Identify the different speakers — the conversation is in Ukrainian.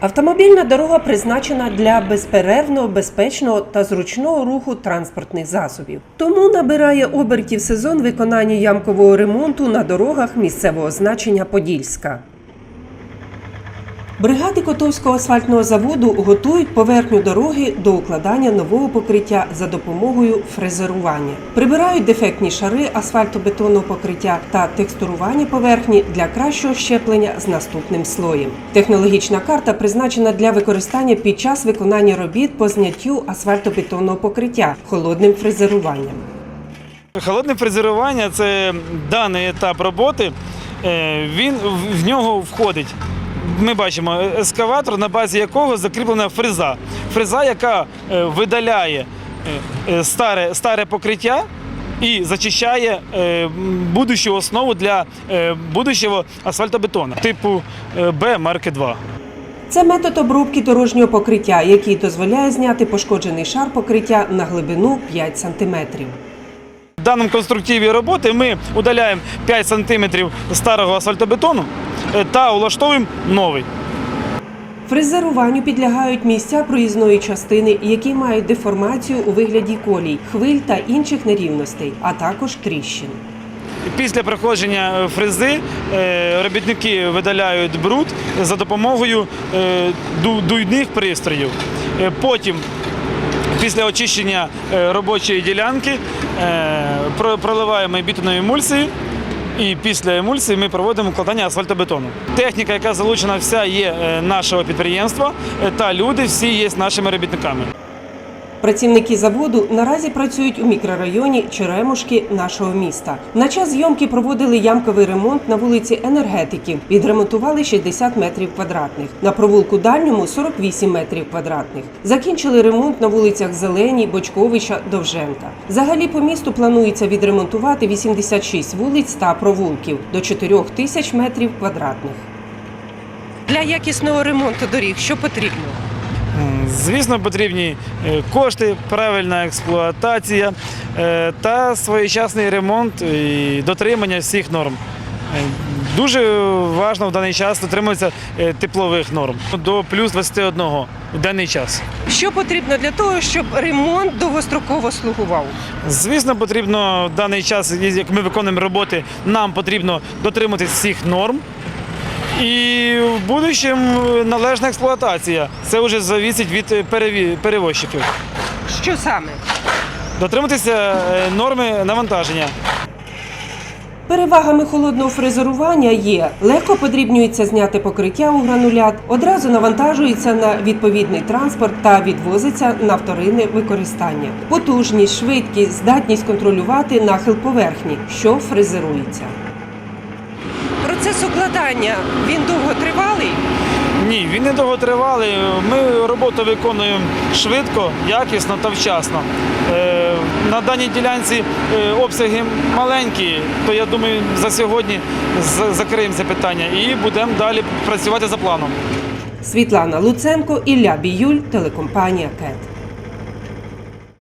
Speaker 1: Автомобільна дорога призначена для безперервного, безпечного та зручного руху транспортних засобів. Тому набирає обертів сезон виконання ямкового ремонту на дорогах місцевого значення Подільська. Бригади Котовського асфальтного заводу готують поверхню дороги до укладання нового покриття за допомогою фрезерування. Прибирають дефектні шари асфальтобетонного покриття та текстурування поверхні для кращого щеплення з наступним слоєм. Технологічна карта призначена для використання під час виконання робіт по зняттю асфальтобетонного покриття холодним фрезеруванням.
Speaker 2: Холодне фрезерування це даний етап роботи. е, Він в- в нього входить. Ми бачимо ескаватор, на базі якого закріплена фреза. Фреза, яка е, видаляє е, е, старе, старе покриття і зачищає е, будущу основу для е, будущого асфальтобетону типу е, Б марки 2.
Speaker 1: Це метод обробки дорожнього покриття, який дозволяє зняти пошкоджений шар покриття на глибину 5 см.
Speaker 2: В даному конструктиві роботи ми удаляємо 5 см старого асфальтобетону е, та влаштовуємо новий.
Speaker 1: Фрезеруванню підлягають місця проїзної частини, які мають деформацію у вигляді колій, хвиль та інших нерівностей, а також тріщин.
Speaker 2: Після проходження е, фрези е, робітники видаляють бруд за допомогою е, дуйних пристроїв. Е, Потім, після очищення е, робочої ділянки, е, про- проливаємо бітумну емульсію. І після емульсії ми проводимо укладання асфальтобетону. Техніка, яка залучена, вся є е, нашого підприємства, е, та люди всі є нашими робітниками.
Speaker 1: Працівники заводу наразі працюють у мікрорайоні Черемушки нашого міста. На час зйомки проводили ямковий ремонт на вулиці енергетиків. Відремонтували 60 метрів квадратних. На провулку дальньому 48 метрів квадратних. Закінчили ремонт на вулицях Зеленій, Бочковича, Довженка. Взагалі по місту планується відремонтувати 86 вулиць та провулків до 4 тисяч метрів квадратних. Для якісного ремонту доріг що потрібно?
Speaker 2: Звісно, потрібні е, кошти, правильна експлуатація е, та своєчасний ремонт і дотримання всіх норм. Е, Дуже важливо в даний час дотримуватися теплових норм до плюс 21 в даний час.
Speaker 1: Що потрібно для того, щоб ремонт довгостроково слугував?
Speaker 2: Звісно, потрібно в даний час, як ми виконуємо роботи, нам потрібно дотримуватися всіх норм. І в будущем належна експлуатація. Це вже залежить від е, перевозчиків.
Speaker 1: Що саме?
Speaker 2: Дотриматися е, норми навантаження.
Speaker 1: Перевагами холодного фрезерування є легко подрібнюється зняти покриття у гранулят, одразу навантажується на відповідний транспорт та відвозиться на вторинне використання. Потужність, швидкість, здатність контролювати нахил поверхні, що фрезерується. Процес укладання він довготривалий.
Speaker 2: Ні, він не довготривалий. Ми роботу виконуємо швидко, якісно та вчасно. Е, На даній ділянці е, обсяги маленькі, то я думаю, за сьогодні закриємо це питання і будемо далі працювати за планом.
Speaker 1: Світлана Луценко, Ілля Біюль, телекомпанія КЕТ.